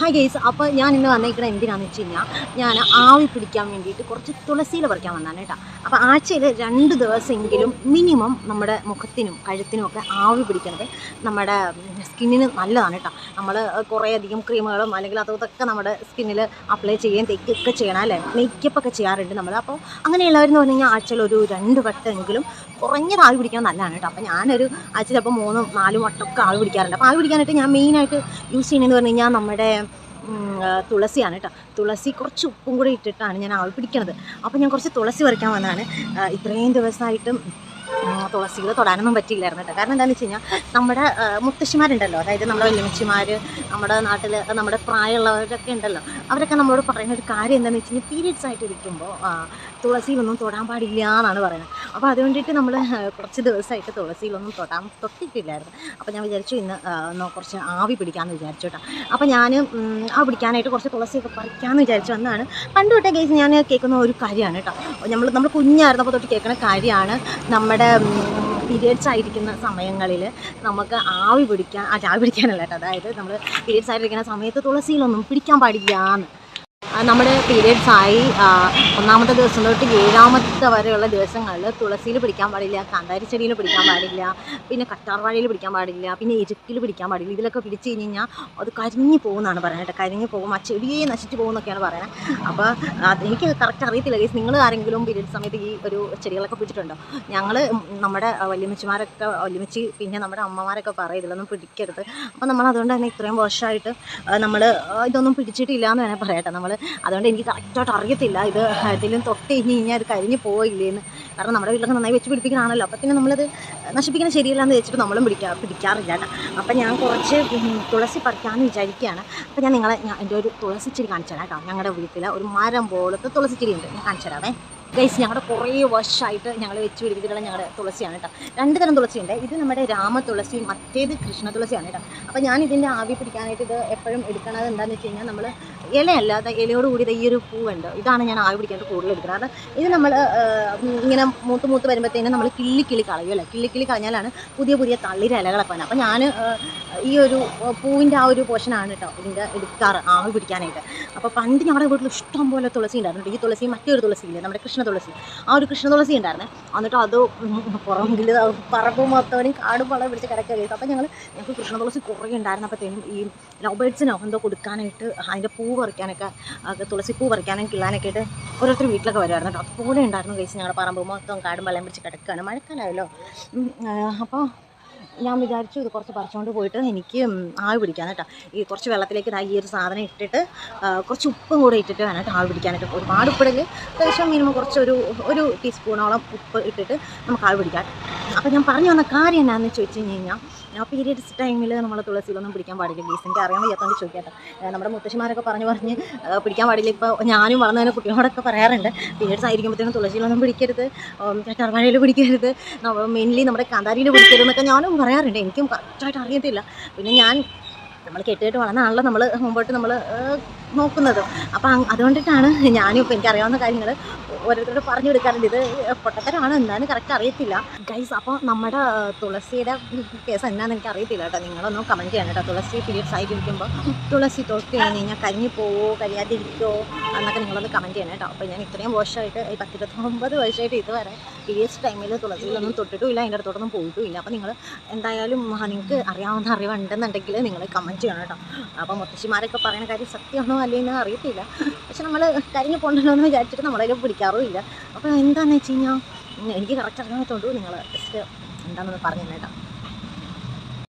Hi guys അപ്പോൾ ഞാൻ ഇന്ന് വന്നേക്കുന്നത് എന്തിനാന്ന് വെച്ച് കഴിഞ്ഞാൽ ഞാൻ ആവി പിടിക്കാൻ വേണ്ടിയിട്ട് കുറച്ച് തുളസിയിൽ പറിക്കാൻ വന്നാണ് കേട്ടോ. അപ്പോൾ ആഴ്ചയിൽ രണ്ട് ദിവസമെങ്കിലും മിനിമം നമ്മുടെ മുഖത്തിനും കഴുത്തിനും ഒക്കെ ആവി പിടിക്കുന്നത് നമ്മുടെ സ്കിന്നിന് നല്ലതാണ് കേട്ടോ. നമ്മൾ കുറേ അധികം ക്രീമുകളും അല്ലെങ്കിൽ അതൊക്കെ നമ്മുടെ സ്കിന്നിൽ അപ്ലൈ ചെയ്യുകയും തെക്കൊക്കെ ചെയ്യണം അല്ലേ? മേക്കപ്പ് ഒക്കെ ചെയ്യാറുണ്ട് നമ്മൾ അപ്പോൾ അങ്ങനെയുള്ളവരെന്ന് പറഞ്ഞു കഴിഞ്ഞാൽ ആഴ്ചയിൽ ഒരു രണ്ട് വട്ടമെങ്കിലും കുറഞ്ഞത് ആവി പിടിക്കാൻ നല്ലതാണ് കേട്ടോ. അപ്പോൾ ഞാനൊരു ആഴ്ചയിൽ അപ്പോൾ മൂന്നും നാലും വട്ടമൊക്കെ ആവി പിടിക്കാറുണ്ട്. അപ്പോൾ ആവി പിടിക്കാനായിട്ട് ഞാൻ മെയിനായിട്ട് യൂസ് ചെയ്യണമെന്ന് പറഞ്ഞു കഴിഞ്ഞാൽ നമ്മുടെ തുളസിയാണ് കേട്ടോ. തുളസി കുറച്ച് ഉപ്പും കൂടി ഇട്ടിട്ടാണ് ഞാൻ ആവി പിടിക്കണത്. അപ്പോൾ ഞാൻ കുറച്ച് തുളസി പറിക്കാൻ വന്നതാണ്. ഇത്രയും ദിവസമായിട്ടും തുളസികൾ തൊടാനൊന്നും പറ്റിയില്ലായിരുന്നു കേട്ടോ. കാരണം എന്താണെന്ന് വെച്ച് കഴിഞ്ഞാൽ നമ്മുടെ മുത്തശ്ശിമാരുണ്ടല്ലോ. അതായത് നമ്മുടെ വല്യമ്മച്ചിമാർ നമ്മുടെ നാട്ടിൽ നമ്മുടെ പ്രായമുള്ളവരൊക്കെ ഉണ്ടല്ലോ. അവരൊക്കെ നമ്മളോട് പറയുന്ന ഒരു കാര്യം എന്താണെന്ന് വെച്ച് കഴിഞ്ഞാൽ പീരിയഡ്സ് ആയിട്ട് ഇരിക്കുമ്പോൾ തുളസിയിലൊന്നും തൊടാൻ പാടില്ല എന്നാണ് പറയുന്നത്. അപ്പോൾ അതുകൊണ്ടിട്ട് നമ്മൾ കുറച്ച് ദിവസമായിട്ട് തുളസിയിലൊന്നും തൊടാൻ തൊട്ടിട്ടില്ലായിരുന്നു. അപ്പോൾ ഞാൻ വിചാരിച്ചു ഇന്ന് കുറച്ച് ആവി പിടിക്കാമെന്ന് വിചാരിച്ചു കേട്ടോ. അപ്പോൾ ഞാൻ ആ പിടിക്കാനായിട്ട് കുറച്ച് തുളസിയൊക്കെ പറിക്കാമെന്ന് വിചാരിച്ചു വന്നതാണ്. പണ്ട് തൊട്ടേ കേസ് ഞാൻ കേൾക്കുന്ന ഒരു കാര്യമാണ് കേട്ടോ. നമ്മൾ നമ്മൾ കുഞ്ഞായിരുന്നപ്പോൾ തൊട്ട് കേൾക്കുന്ന കാര്യമാണ് നമ്മുടെ പീരിയഡ്സ് ആയിരിക്കുന്ന സമയങ്ങളിൽ നമുക്ക് ആവി പിടിക്കാൻ ആ ആവി പിടിക്കാനല്ല കേട്ടോ. അതായത് നമ്മൾ പീരിയഡ്സ് ആയിരിക്കുന്ന സമയത്ത് തുളസിയിലൊന്നും പിടിക്കാൻ പാടില്ല എന്ന് നമ്മുടെ പീരീഡ്സ് ആയി ഒന്നാമത്തെ ദിവസം തൊട്ട് ഏഴാമത്തെ വരെയുള്ള ദിവസങ്ങളിൽ തുളസിയിൽ പിടിക്കാൻ പാടില്ല കാന്താരി ചെടിയിൽ പിടിക്കാൻ പാടില്ല പിന്നെ കറ്റാർവാഴയിൽ പിടിക്കാൻ പാടില്ല പിന്നെ എരുക്കിൽ പിടിക്കാൻ പാടില്ല. ഇതിലൊക്കെ പിടിച്ച് കഴിഞ്ഞ് അത് കരിഞ്ഞു പോകുമെന്നാണ് പറയുന്നത് കരിഞ്ഞു പോകും ആ ചെടിയെ നശിച്ചു പോകുമെന്നൊക്കെയാണ് പറയുന്നത്. അപ്പോൾ എനിക്ക് കറക്റ്റ് അറിയത്തില്ല ഗൈസ് നിങ്ങൾ ആരെങ്കിലും പീരീഡ് സമയത്ത് ഈ ഒരു ചെടികളൊക്കെ പിടിച്ചിട്ടുണ്ടോ? ഞങ്ങൾ നമ്മുടെ വല്യമ്മച്ചിമാരൊക്കെ വല്യമ്മച്ചി പിന്നെ നമ്മുടെ അമ്മമാരൊക്കെ പറയും ഇതിലൊന്നും പിടിക്കരുത്. അപ്പോൾ നമ്മൾ അതുകൊണ്ട് തന്നെ ഇത്രയും വർഷമായിട്ട് നമ്മൾ ഇതൊന്നും പിടിച്ചിട്ടില്ല എന്ന് വേണേൽ പറയട്ടെ നമ്മൾ അതുകൊണ്ട് എനിക്ക് കറക്റ്റായിട്ട് അറിയത്തില്ല. ഇത് ഇതിലും തൊട്ട് കഴിഞ്ഞ് കഴിഞ്ഞാൽ അത് കരിഞ്ഞ് പോയില്ലേന്ന് കാരണം നമ്മുടെ വീട്ടിലൊക്കെ നന്നായി വെച്ച് പിടിപ്പിക്കുന്നതാണല്ലോ അപ്പോൾ പിന്നെ നമ്മളത് നശിപ്പിക്കുന്നത് ശരിയല്ല എന്ന് വെച്ചിട്ട് നമ്മളും പിടിക്കാ പിടിക്കാറില്ല അപ്പം ഞാൻ കുറച്ച് തുളസി പറിക്കാമെന്ന് വിചാരിക്കുകയാണ് അപ്പോൾ ഞാൻ നിങ്ങളെ എന്റെ ഒരു തുളസി ചെടി കാണിച്ചു തരാം കേട്ടോ ഞങ്ങളുടെ വീട്ടിൽ ഒരു മരം പോലത്തെ തുളസി ചെടി ഉണ്ട് ഞാൻ കാണിച്ചു തരാവേ. ഗൈസ് ഞങ്ങളുടെ കുറേ വർഷമായിട്ട് ഞങ്ങൾ വെച്ച് പിടിപ്പിച്ചിട്ടുള്ള ഞങ്ങളുടെ തുളസിയാണ് കേട്ടോ രണ്ട് തരം തുളസിയുണ്ട്. ഇത് നമ്മുടെ രാമ തുളസി മറ്റേത് കൃഷ്ണ തുളസിയാണ് കേട്ടോ അപ്പോൾ ഞാൻ ഇതിന്റെ ആവി പിടിക്കാനായിട്ട് ഇത് എപ്പോഴും എടുക്കണത് എന്താണെന്ന് വെച്ച് കഴിഞ്ഞാൽ നമ്മൾ ഇലയല്ലാതെ ഇലയോട് കൂടി ഈ ഒരു പൂവുണ്ട്. ഇതാണ് ഞാൻ ആവി പിടിക്കാനായിട്ട് കൂടുതൽ എടുക്കുന്നത് ഇത് നമ്മൾ ഇങ്ങനെ മൂത്ത് മൂത്ത് വരുമ്പോഴത്തേനും നമ്മൾ കിള്ളി കിളി കളയുമല്ലോ കിള്ളി കിളി കളഞ്ഞാലാണ് പുതിയ പുതിയ തള്ളിര ഇലകളൊക്കെ വരുന്നത് അപ്പോൾ ഞാൻ ഈ ഒരു പൂവിന്റെ ആ ഒരു പോർഷനാണ് കേട്ടോ ഇതിന്റെ എടുക്കാറ് ആവി പിടിക്കാനായിട്ട്. അപ്പോൾ പണ്ട് ഞങ്ങളുടെ വീട്ടിൽ ഇഷ്ടം പോലെ തുളസി ഉണ്ടായിരുന്നു ഈ തുളസി മറ്റൊരു തുളസി ഇല്ലേ നമ്മുടെ കൃഷ്ണ തുളസി. ആ ഒരു കൃഷ്ണ തുളസി ഉണ്ടായിരുന്നേ. എന്നിട്ട് അത് പുറകിൽ പറമ്പ് മൊത്തവനും കാടും വളം പിടിച്ച് കിടക്കുകയായിരുന്നു അപ്പോൾ ഞങ്ങൾ ഞങ്ങൾക്ക് കൃഷ്ണ തുളസി കുറേ ഉണ്ടായിരുന്നപ്പോഴത്തേനും ഈ ലവ് ബേഡ്സിനോ എന്തോ കൊടുക്കാനായിട്ട് അതിന്റെ പൂ പറിക്കാനൊക്കെ തുളസി പൂ പറിക്കാനും കിള്ളാനൊക്കെ ആയിട്ട് ഓരോരുത്തർ വീട്ടിലൊക്കെ വരുമായിരുന്നു കേട്ടോ. അതുപോലെ ഉണ്ടായിരുന്നു കഴിച്ച് ഞങ്ങളുടെ പറമ്പ് മൊത്തം കാടും വെള്ളം പിടിച്ച് കിടക്കുകയാണ് മഴക്കാലമായല്ലോ അപ്പോൾ ഞാൻ വിചാരിച്ചു ഇത് കുറച്ച് പറിച്ചുകൊണ്ട് പോയിട്ട് എനിക്ക് ആവി പിടിക്കാൻ കേട്ടോ. ഈ കുറച്ച് വെള്ളത്തിലേക്ക് ഈ ഒരു സാധനം ഇട്ടിട്ട് കുറച്ച് ഉപ്പും കൂടെ ഇട്ടിട്ട് വേണം കേട്ടോ ആവി പിടിക്കാനായിട്ട്. ഒരുപാട് ഉപ്പിടൽ അത്യാവശ്യം മിനിമം കുറച്ചൊരു ഒരു ടീസ്പൂണോളം ഉപ്പ് ഇട്ടിട്ട് നമുക്ക് ആവി പിടിക്കാം. അപ്പോൾ ഞാൻ പറഞ്ഞു വന്ന കാര്യം എന്നാന്ന് ചോദിച്ചു കഴിഞ്ഞ് കഴിഞ്ഞാൽ ആ പീരിയഡ്സ് ടൈമിൽ നമ്മൾ തുളസിയിലൊന്നും പിടിക്കാൻ പാടില്ല. എനിക്ക് അറിയാൻ വയ്യാത്തതുകൊണ്ട് ചോദിക്കട്ടെ. നമ്മുടെ മുത്തശ്ശിമാരൊക്കെ പറഞ്ഞു പറഞ്ഞ് പിടിക്കാൻ പാടില്ല. ഇപ്പോൾ ഞാനും വളർന്നതിനെ കുട്ടികളോടൊക്കെ പറയാറുണ്ട് പീരിയഡ്സ് ആയിരിക്കുമ്പോഴത്തേനും തുളസിയിലൊന്നും പിടിക്കരുത്. കറ്റാർവാഴയിൽ പിടിക്കരുത്. മെയിൻലി നമ്മുടെ കാന്താരിയിൽ പിടിക്കരുത് എന്നൊക്കെ ഞാനും പറയാറുണ്ട്. എനിക്കും കറക്റ്റായിട്ട് അറിയത്തില്ല. പിന്നെ ഞാൻ നമ്മൾ കെട്ടിയിട്ട് വളർന്നാണല്ലോ നമ്മൾ മുമ്പോട്ട് നമ്മൾ നോക്കുന്നത്. അപ്പം അതുകൊണ്ടിട്ടാണ് ഞാനും ഇപ്പം എനിക്കറിയാവുന്ന കാര്യങ്ങൾ ഓരോരുത്തരോട് പറഞ്ഞു കൊടുക്കാറുണ്ട്. ഇത് പൊട്ടത്തരമാണ് എന്താണെന്ന് കറക്റ്റ് അറിയത്തില്ല. ഗൈസ് അപ്പോൾ നമ്മുടെ തുളസിയുടെ കേസ് എന്നാന്ന് എനിക്ക് അറിയത്തില്ല കേട്ടോ. നിങ്ങളൊന്നും കമന്റ് ചെയ്യണം കേട്ടോ. തുളസി പീരിയഡ്സ് ആയിട്ടിരിക്കുമ്പോൾ തുളസി തൊട്ട് കഴിഞ്ഞ് കഴിഞ്ഞാൽ കരിഞ്ഞു പോവോ കരിയാതിരിക്കുമോ എന്നൊക്കെ നിങ്ങളൊന്ന് കമന്റ് ചെയ്യണം കേട്ടോ. അപ്പോൾ ഞാൻ ഇത്രയും വർഷമായിട്ട് ഈ പത്തിരുപത്തൊമ്പത് വർഷമായിട്ട് ഇതുവരെ പീരിയഡ്സ് ടൈമിൽ തുളസിയിലൊന്നും തൊട്ടിട്ടും ഇല്ല അതിന്റെ അടുത്തോട്ടൊന്നും പോയിട്ടും ഇല്ല അപ്പോൾ നിങ്ങൾ എന്തായാലും നിങ്ങൾക്ക് അറിയാവുന്ന അറിവുണ്ടെന്നുണ്ടെങ്കിൽ നിങ്ങൾ കമന്റ് ചെയ്യണം കേട്ടോ. അപ്പോൾ മുത്തശ്ശിമാരൊക്കെ പറയുന്ന കാര്യം സത്യമാണോ അല്ലേന്ന് അറിയത്തില്ല. പക്ഷെ നമ്മൾ കരിഞ്ഞു പോകണ്ടല്ലോ എന്ന് വിചാരിച്ചിട്ട് നമ്മളതിൽ പിടിക്കാറും ഇല്ല അപ്പോൾ എന്താണെന്ന് വെച്ച് കഴിഞ്ഞാൽ എനിക്ക് കറക്റ്റ് അറിയാത്തതുകൊണ്ട് നിങ്ങൾ ജസ്റ്റ് എന്താണെന്ന് പറഞ്ഞു തന്നെ കേട്ടോ